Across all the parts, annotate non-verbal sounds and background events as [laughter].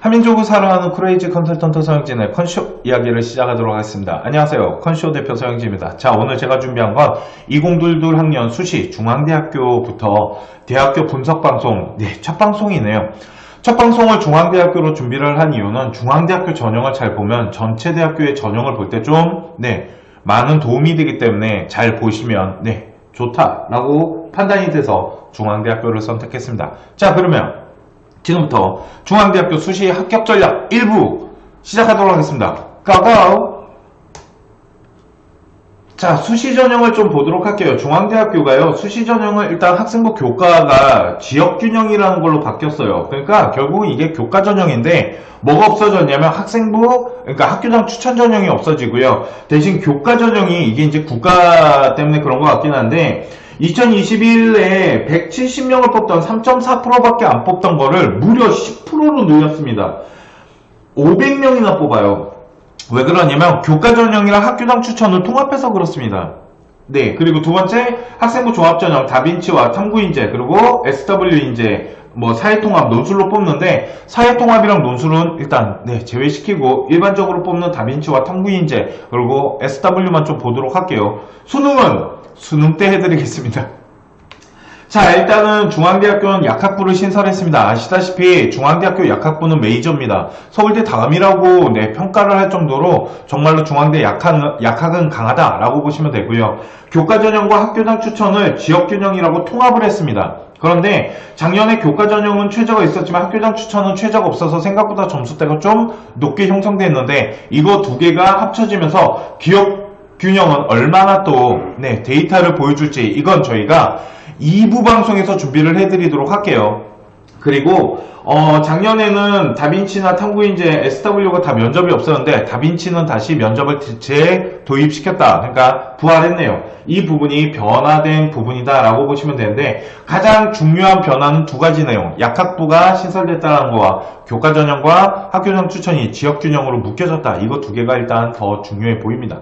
한민족을 사랑하는 크레이지 컨설턴트 서영진의 컨쇼 이야기를 시작하도록 하겠습니다. 안녕하세요. 컨쇼 대표 서영진입니다. 자, 오늘 제가 준비한 건 2022 학년 수시 중앙대학교부터 대학교 분석방송, 네, 첫 방송이네요. 첫 방송을 중앙대학교로 준비를 한 이유는 중앙대학교 전형을 잘 보면 전체 대학교의 전형을 볼 때 좀, 네, 많은 도움이 되기 때문에 잘 보시면, 네, 좋다라고 판단이 돼서 중앙대학교를 선택했습니다. 자, 그러면 지금부터 중앙대학교 수시 합격 전략 1부 시작하도록 하겠습니다. 고고! 자, 수시 전형을 좀 보도록 할게요. 중앙대학교가요, 수시 전형을 일단 학생부 교과가 지역균형이라는 걸로 바뀌었어요. 그러니까 결국은 이게 교과 전형인데, 뭐가 없어졌냐면 학생부, 그러니까 학교장 추천 전형이 없어지고요. 대신 교과 전형이 이게 이제 국가 때문에 그런 것 같긴 한데, 2021년에 170명을 뽑던 3.4%밖에 안 뽑던 거를 무려 10%로 늘렸습니다. 500명이나 뽑아요. 왜 그러냐면 교과 전형이랑 학교장 추천을 통합해서 그렇습니다. 네, 그리고 두 번째 학생부 종합 전형 다빈치와 탐구 인재 그리고 SW 인재 뭐 사회통합 논술로 뽑는데 사회통합이랑 논술은 일단 네, 제외시키고 일반적으로 뽑는 다빈치와 탐구 인재 그리고 SW만 좀 보도록 할게요. 수능은 수능 때 해드리겠습니다. [laughs] 자, 일단은 중앙대학교는 약학부를 신설했습니다. 아시다시피 중앙대학교 약학부는 메이저입니다. 서울대 다음이라고 네, 평가를 할 정도로 정말로 중앙대 약학, 약학은 강하다라고 보시면 되고요. 교과 전형과 학교장 추천을 지역 균형이라고 통합을 했습니다. 그런데 작년에 교과 전형은 최저가 있었지만 학교장 추천은 최저가 없어서 생각보다 점수대가 좀 높게 형성됐는데 이거 두 개가 합쳐지면서 기업 균형은 얼마나 또 네, 데이터를 보여줄지 이건 저희가 2부 방송에서 준비를 해드리도록 할게요. 그리고 어, 작년에는 다빈치나 탐구인재 SW가 다 면접이 없었는데 다빈치는 다시 면접을 재도입시켰다. 그러니까 부활했네요. 이 부분이 변화된 부분이다라고 보시면 되는데 가장 중요한 변화는 두 가지 내용. 약학부가 신설됐다는 거와 교과 전형과 학교정 추천이 지역 균형으로 묶여졌다. 이거 두 개가 일단 더 중요해 보입니다.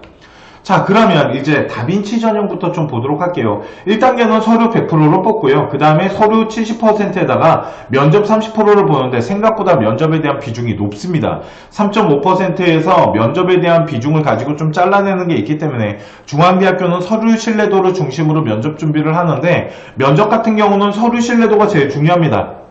자 그러면 이제 다빈치 전형부터 좀 보도록 할게요. 1단계는 서류 100%로 뽑고요. 그 다음에 서류 70%에다가 면접 30%를 보는데 생각보다 면접에 대한 비중이 높습니다. 3.5%에서 면접에 대한 비중을 가지고 좀 잘라내는 게 있기 때문에 중앙대학교는 서류 신뢰도를 중심으로 면접 준비를 하는데 면접 같은 경우는 서류 신뢰도가 제일 중요합니다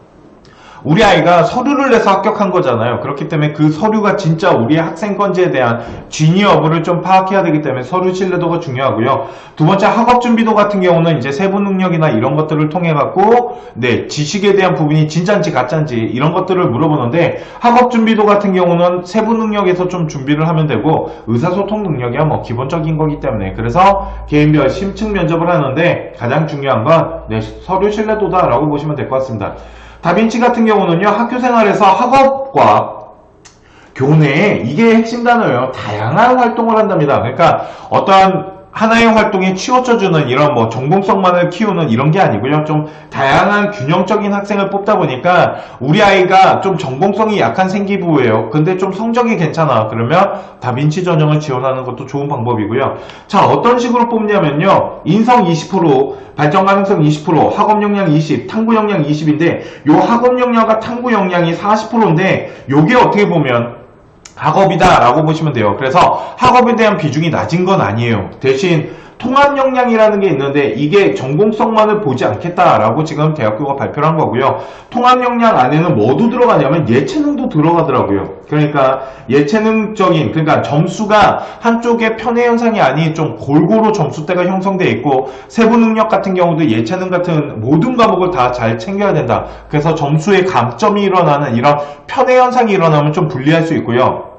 우리 아이가 서류를 내서 합격한 거잖아요. 그렇기 때문에 그 서류가 진짜 우리의 학생 건지에 대한 진위 여부를 좀 파악해야 되기 때문에 서류 신뢰도가 중요하고요. 두 번째 학업 준비도 같은 경우는 이제 세부 능력이나 이런 것들을 통해 갖고 네 지식에 대한 부분이 진짠지 가짠지 이런 것들을 물어보는데 학업 준비도 같은 경우는 세부 능력에서 좀 준비를 하면 되고 의사소통 능력이야 뭐 기본적인 거기 때문에 그래서 개인별 심층 면접을 하는데 가장 중요한 건 네, 서류 신뢰도다라고 보시면 될 것 같습니다. 다빈치 같은 경우는요, 학교 생활에서 학업과 교내, 이게 핵심 단어예요. 다양한 활동을 한답니다. 그러니까 어떠한 하나의 활동에 치우쳐주는 이런 뭐 전공성만을 키우는 이런 게 아니고요. 좀 다양한 균형적인 학생을 뽑다 보니까 우리 아이가 좀 전공성이 약한 생기부예요. 근데 좀 성적이 괜찮아. 그러면 다빈치 전형을 지원하는 것도 좋은 방법이고요. 자, 어떤 식으로 뽑냐면요. 인성 20%, 발전 가능성 20%, 학업 역량 20, 탐구 역량 20인데 요 학업 역량과 탐구 역량이 40%인데 요게 어떻게 보면 학업이다라고 보시면 돼요. 그래서 학업에 대한 비중이 낮은 건 아니에요. 대신 통합 역량이라는 게 있는데 이게 전공성만을 보지 않겠다라고 지금 대학교가 발표를 한 거고요. 통합 역량 안에는 뭐도 들어가냐면 예체능도 들어가더라고요. 그러니까 예체능적인 그러니까 점수가 한쪽의 편의 현상이 아닌 좀 골고루 점수대가 형성돼 있고 세부 능력 같은 경우도 예체능 같은 모든 과목을 다 잘 챙겨야 된다. 그래서 점수의 감점이 일어나는 이런 편의 현상이 일어나면 좀 불리할 수 있고요.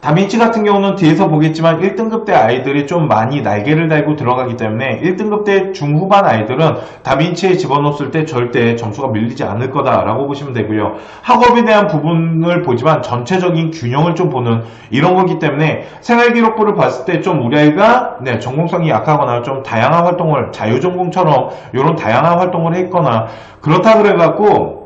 다빈치 같은 경우는 뒤에서 보겠지만 1등급 대 아이들이 좀 많이 날개를 달고 들어가기 때문에 1등급 대 중후반 아이들은 다빈치에 집어넣었을 때 절대 점수가 밀리지 않을 거다라고 보시면 되고요. 학업에 대한 부분을 보지만 전체적인 균형을 좀 보는 이런 거기 때문에 생활기록부를 봤을 때 좀 우리 아이가 네, 전공성이 약하거나 좀 다양한 활동을 자유전공처럼 이런 다양한 활동을 했거나 그렇다 그래갖고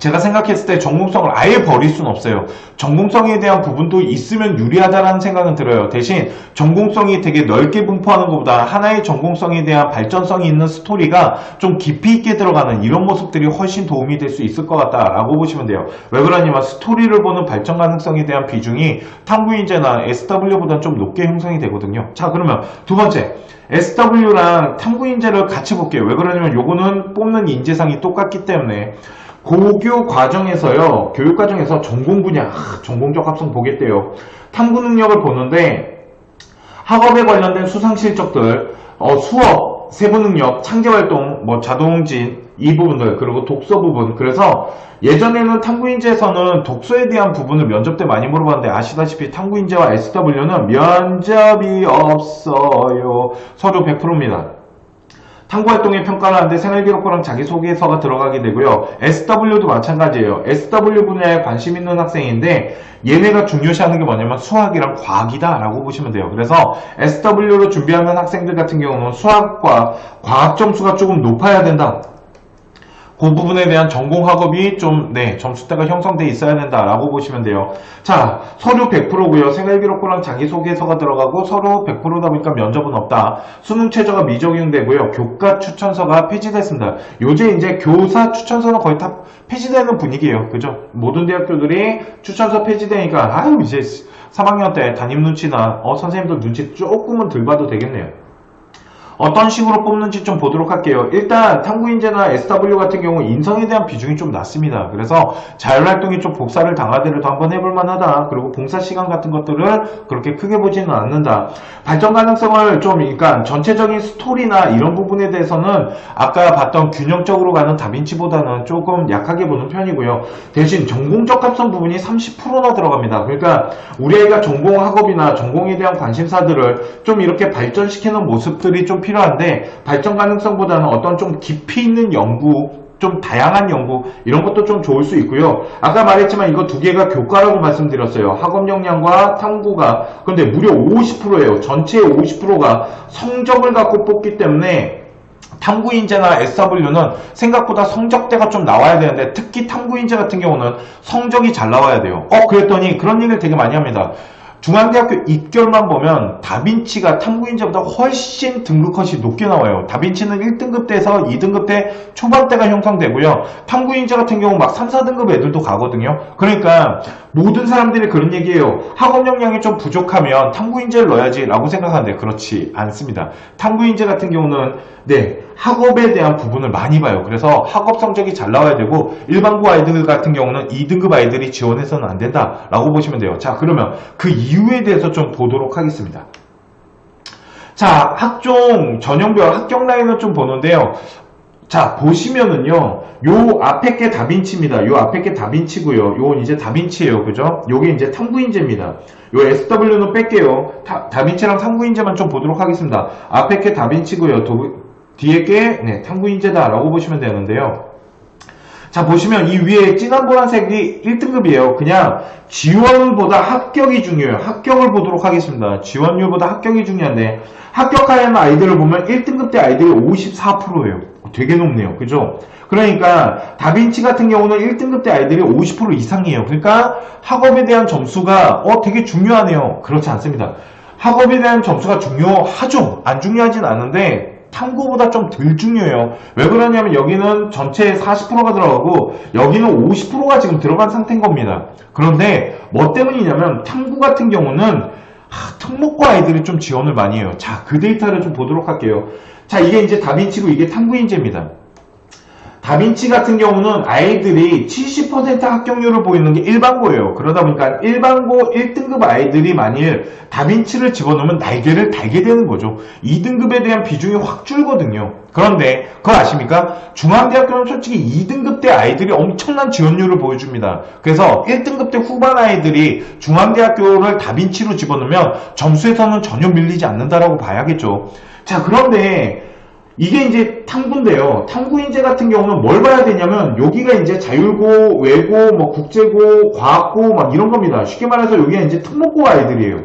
제가 생각했을 때 전공성을 아예 버릴 수는 없어요. 전공성에 대한 부분도 있으면 유리하다라는 생각은 들어요. 대신 전공성이 되게 넓게 분포하는 것보다 하나의 전공성에 대한 발전성이 있는 스토리가 좀 깊이 있게 들어가는 이런 모습들이 훨씬 도움이 될 수 있을 것 같다라고 보시면 돼요. 왜 그러냐면 스토리를 보는 발전 가능성에 대한 비중이 탐구인재나 SW보다는 좀 높게 형성이 되거든요. 자 그러면 두 번째 SW랑 탐구인재를 같이 볼게요. 왜 그러냐면 요거는 뽑는 인재상이 똑같기 때문에 고교 과정에서요, 교육 과정에서 전공 분야, 아, 전공적 합성 보겠대요. 탐구 능력을 보는데 학업에 관련된 수상 실적들, 어, 수업, 세부 능력, 창제 활동, 뭐 자동진 이 부분들 그리고 독서 부분. 그래서 예전에는 탐구인재에서는 독서에 대한 부분을 면접 때 많이 물어봤는데 아시다시피 탐구인재와 SW는 면접이 없어요. 서류 100%입니다. 탐구활동의 평가를 하는데 생활기록부랑 자기소개서가 들어가게 되고요. SW도 마찬가지예요. SW 분야에 관심 있는 학생인데 얘네가 중요시하는 게 뭐냐면 수학이랑 과학이다 라고 보시면 돼요. 그래서 SW로 준비하는 학생들 같은 경우는 수학과 과학 점수가 조금 높아야 된다. 그 부분에 대한 전공 학업이 좀, 네, 점수대가 형성돼 있어야 된다라고 보시면 돼요. 자, 서류 100%고요. 생활기록부랑 자기소개서가 들어가고 서류 100%다 보니까 면접은 없다. 수능 최저가 미적용되고요. 교과 추천서가 폐지됐습니다. 요새 이제 교사 추천서는 거의 다 폐지되는 분위기예요. 그죠? 모든 대학교들이 추천서 폐지되니까, 아유, 이제 3학년 때 담임 눈치나, 어, 선생님들 눈치 조금은 덜 봐도 되겠네요. 어떤 식으로 뽑는지 좀 보도록 할게요. 일단 탐구인재나 SW 같은 경우 인성에 대한 비중이 좀 낮습니다. 그래서 자율활동이 좀 복사를 당하더라도 한번 해볼 만하다. 그리고 봉사 시간 같은 것들을 그렇게 크게 보지는 않는다. 발전 가능성을 좀 그러니까 전체적인 스토리나 이런 부분에 대해서는 아까 봤던 균형적으로 가는 다빈치보다는 조금 약하게 보는 편이고요. 대신 전공적 합성 부분이 30%나 들어갑니다. 그러니까 우리 아이가 전공 학업이나 전공에 대한 관심사들을 좀 이렇게 발전시키는 모습들이 좀 필요 한데 발전 가능성보다는 어떤 좀 깊이 있는 연구 좀 다양한 연구 이런 것도 좀 좋을 수 있고요. 아까 말했지만 이거 두 개가 교과라고 말씀드렸어요. 학업 역량과 탐구가 근데 무려 50%예요. 전체의 50%가 성적을 갖고 뽑기 때문에 탐구인재나 SW는 생각보다 성적대가 좀 나와야 되는데 특히 탐구인재 같은 경우는 성적이 잘 나와야 돼요. 어 그랬더니 그런 얘기를 되게 많이 합니다. 중앙대학교 입결만 보면 다빈치가 탐구인재보다 훨씬 등급컷이 높게 나와요. 다빈치는 1등급 대에서 2등급 대 초반대가 형성되고요. 탐구인재 같은 경우 막 3, 4등급 애들도 가거든요. 그러니까 모든 사람들이 그런 얘기예요. 학업 역량이 좀 부족하면 탐구인재를 넣어야지 라고 생각하는데 그렇지 않습니다. 탐구인재 같은 경우는 네 학업에 대한 부분을 많이 봐요. 그래서 학업 성적이 잘 나와야 되고 일반고 아이들 같은 경우는 2등급 아이들이 지원해서는 안 된다라고 보시면 돼요. 자 그러면 그 이유에 대해서 좀 보도록 하겠습니다. 자 학종 전형별 합격 라인을 좀 보는데요. 자 보시면은요 요 앞에 게 다빈치입니다 요 앞에 게 다빈치고요 요건 이제 다빈치예요 그죠 요게 이제 탐구인재입니다 요 SW는 뺄게요 다, 다빈치랑 탐구인재만 좀 보도록 하겠습니다 앞에 게 다빈치고요 도, 뒤에 게 네, 탐구인재다 라고 보시면 되는데요 자 보시면 이 위에 진한 보라색이 1등급이에요 그냥 지원보다 합격이 중요해요 합격을 보도록 하겠습니다 지원율보다 합격이 중요한데 합격하는 아이들을 보면 1등급 때 아이들이 54%예요 되게 높네요. 그죠? 그러니까 다빈치 같은 경우는 1등급 때 아이들이 50% 이상이에요. 그러니까 학업에 대한 점수가 어 되게 중요하네요. 그렇지 않습니다. 학업에 대한 점수가 중요하죠. 안 중요하진 않은데 탐구보다 좀 덜 중요해요. 왜 그러냐면 여기는 전체 40%가 들어가고 여기는 50%가 지금 들어간 상태인 겁니다. 그런데 뭐 때문이냐면 탐구 같은 경우는 하, 특목고 아이들이 좀 지원을 많이 해요. 자, 그 데이터를 좀 보도록 할게요. 자, 이게 이제 다빈치고 이게 탐구 인재입니다. 다빈치 같은 경우는 아이들이 70% 합격률을 보이는 게 일반고예요. 그러다 보니까 일반고 1등급 아이들이 만일 다빈치를 집어넣으면 날개를 달게 되는 거죠. 2등급에 대한 비중이 확 줄거든요. 그런데 그거 아십니까? 중앙대학교는 솔직히 2등급 때 아이들이 엄청난 지원율을 보여줍니다. 그래서 1등급 때 후반 아이들이 중앙대학교를 다빈치로 집어넣으면 점수에서는 전혀 밀리지 않는다라고 봐야겠죠. 자, 그런데 이게 이제 탐구인데요. 탐구 인재 같은 경우는 뭘 봐야 되냐면 여기가 이제 자율고, 외고, 뭐 국제고, 과학고 막 이런 겁니다. 쉽게 말해서 여기가 이제 특목고 아이들이에요.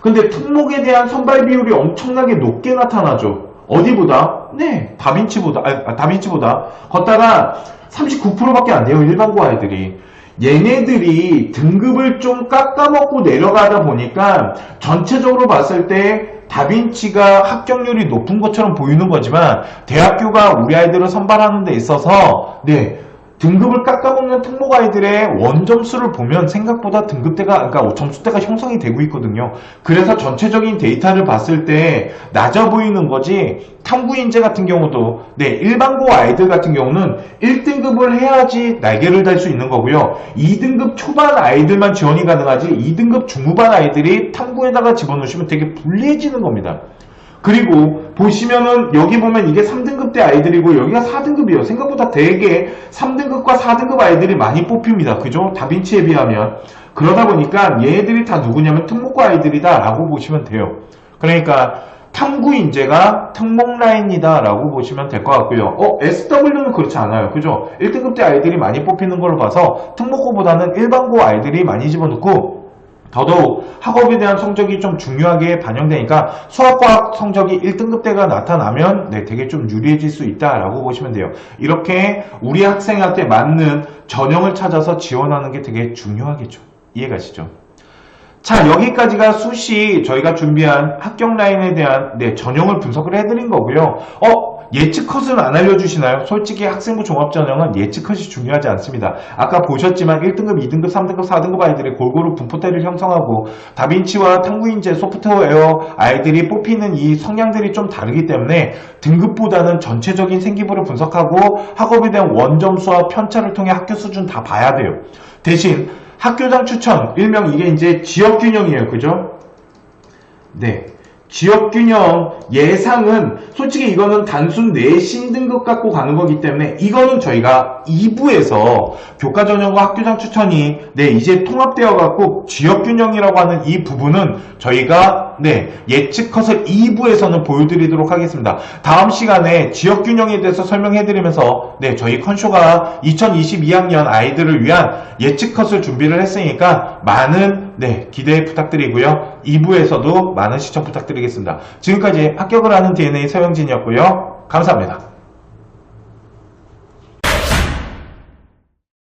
근데 특목에 대한 선발 비율이 엄청나게 높게 나타나죠. 어디보다? 네, 다빈치보다, 아, 다빈치보다. 걷다가 39%밖에 안 돼요. 일반고 아이들이. 얘네들이 등급을 좀 깎아먹고 내려가다 보니까 전체적으로 봤을 때 다빈치가 합격률이 높은 것처럼 보이는 거지만 대학교가 우리 아이들을 선발하는 데 있어서 네 등급을 깎아먹는 특목 아이들의 원점수를 보면 생각보다 등급대가 그러니까 점수대가 형성이 되고 있거든요. 그래서 전체적인 데이터를 봤을 때 낮아 보이는 거지 탐구 인재 같은 경우도 네 일반고 아이들 같은 경우는 1등급을 해야지 날개를 달 수 있는 거고요. 2등급 초반 아이들만 지원이 가능하지 2등급 중후반 아이들이 탐구에다가 집어넣으시면 되게 불리해지는 겁니다. 그리고 보시면은 여기 보면 이게 3등급 대 아이들이고 여기가 4등급이에요. 생각보다 되게 3등급과 4등급 아이들이 많이 뽑힙니다. 그죠? 다빈치에 비하면. 그러다 보니까 얘네들이 다 누구냐면 특목고 아이들이다 라고 보시면 돼요. 그러니까 탐구 인재가 특목 라인이다 라고 보시면 될 것 같고요. 어, SW는 그렇지 않아요. 그죠? 1등급 대 아이들이 많이 뽑히는 걸로 봐서 특목고보다는 일반고 아이들이 많이 집어넣고 더더욱 학업에 대한 성적이 좀 중요하게 반영되니까 수학과학 성적이 1등급대가 나타나면 네, 되게 좀 유리해질 수 있다라고 보시면 돼요. 이렇게 우리 학생한테 맞는 전형을 찾아서 지원하는 게 되게 중요하겠죠. 이해가시죠? 자, 여기까지가 수시 저희가 준비한 합격 라인에 대한 네, 전형을 분석을 해드린 거고요. 어, 예측 컷은 안 알려주시나요? 솔직히 학생부 종합 전형은 예측 컷이 중요하지 않습니다. 아까 보셨지만 1등급, 2등급, 3등급, 4등급 아이들이 골고루 분포대를 형성하고 다빈치와 탐구인재, 소프트웨어 아이들이 뽑히는 이 성향들이 좀 다르기 때문에 등급보다는 전체적인 생기부를 분석하고 학업에 대한 원점수와 편차를 통해 학교 수준 다 봐야 돼요. 대신 학교장 추천, 일명 이게 이제 지역균형이에요. 그죠? 네. 지역균형 예상은 솔직히 이거는 단순 내신 등급 갖고 가는 거기 때문에 이거는 저희가 2부에서 교과 전형과 학교장 추천이 네 이제 통합되어 갖고 지역균형이라고 하는 이 부분은 저희가 네 예측 컷을 2부에서는 보여드리도록 하겠습니다. 다음 시간에 지역균형에 대해서 설명해드리면서 네 저희 컨쇼가 2022학년 아이들을 위한 예측 컷을 준비를 했으니까 많은 네 기대 부탁드리고요. 2부에서도 많은 시청 부탁드리겠습니다. 지금까지 합격을 하는 DNA 서영진이었고요. 감사합니다.